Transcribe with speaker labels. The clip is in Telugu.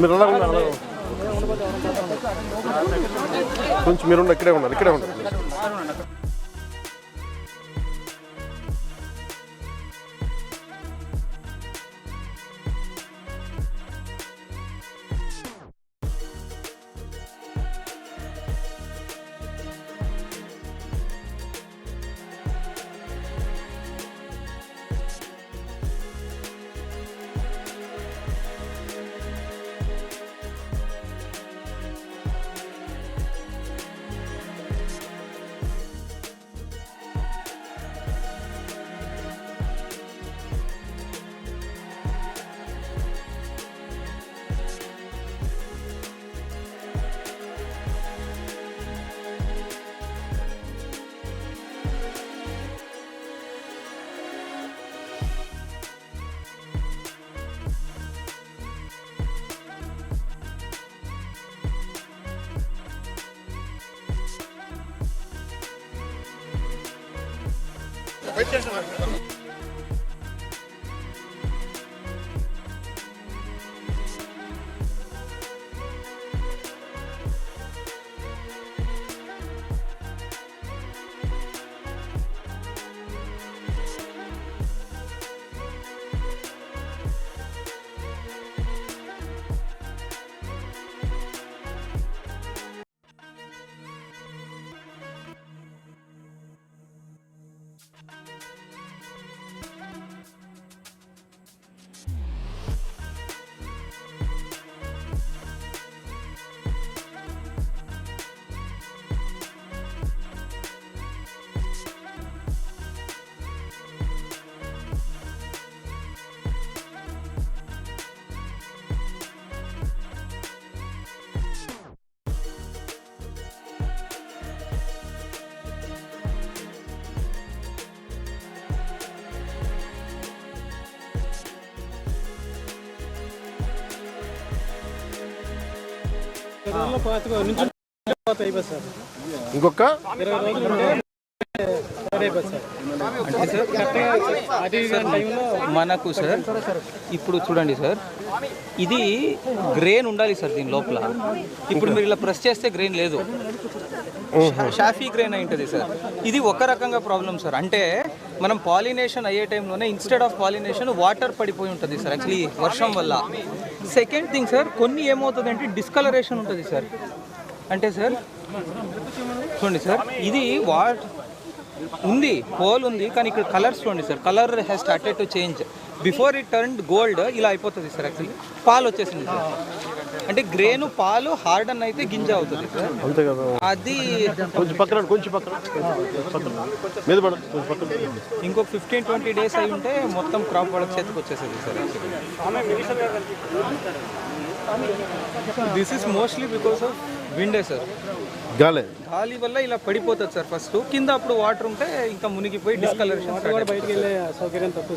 Speaker 1: మీరు అలా ఉన్నారు కొంచెం మీరు ఇక్కడే ఉన్నారు ఇక్కడే ఉన్నారు
Speaker 2: Weet je I'm టైంలో
Speaker 3: మనకు సార్ ఇప్పుడు చూడండి సార్ ఇది గ్రెయిన్ ఉండాలి సార్ దీని లోపల. ఇప్పుడు మీరు ఇలా ప్రెస్ చేస్తే గ్రెయిన్ లేదు. షాఫీ గ్రెయిన్ అయి ఉంటుంది సార్. ఇది ఒక రకంగా ప్రాబ్లం సార్. అంటే మనం పాలినేషన్ అయ్యే టైంలోనే ఇన్స్టెడ్ ఆఫ్ పాలినేషన్ వాటర్ పడిపోయి ఉంటుంది సార్ యాక్చువల్లీ వర్షం వల్ల. సెకండ్ థింగ్ సార్ కొన్ని ఏమవుతుంది అంటే డిస్కలరేషన్ ఉంటుంది సార్ అంటే సార్ చూడండి సార్ ఇది వాట్ ఉంది హోల్ ఉంది కానీ ఇక్కడ కలర్స్ చూడండి sir colour has started to change before it turn gold ఇలా అయిపోతుంది సార్ యాక్చువల్లీ పాలు వచ్చేసింది సార్. అంటే గ్రేను పాలు హార్డన్ అయితే గింజ అవుతుంది సార్.
Speaker 1: అంతే కదా.
Speaker 3: అది
Speaker 1: కొంచెం పక్కన కొంచెం పక్కన పక్కన మీద పడ కొంచెం పక్కన
Speaker 3: ఇంకొక ఫిఫ్టీన్ ట్వంటీ డేస్ అయి ఉంటే మొత్తం క్రాప్ వాళ్ళకి చేతికి వచ్చేసేది sir this is mostly because of విండే sir.
Speaker 1: గాలే.
Speaker 3: గాలి వల్ల ఇలా పడిపోతుంది సార్ ఫస్ట్ కింద అప్పుడు వాటర్ ఉంటే ఇంకా మునిగిపోయి డిస్కలరేషన్
Speaker 2: బయటికి వెళ్ళే సౌకర్యం తక్కువ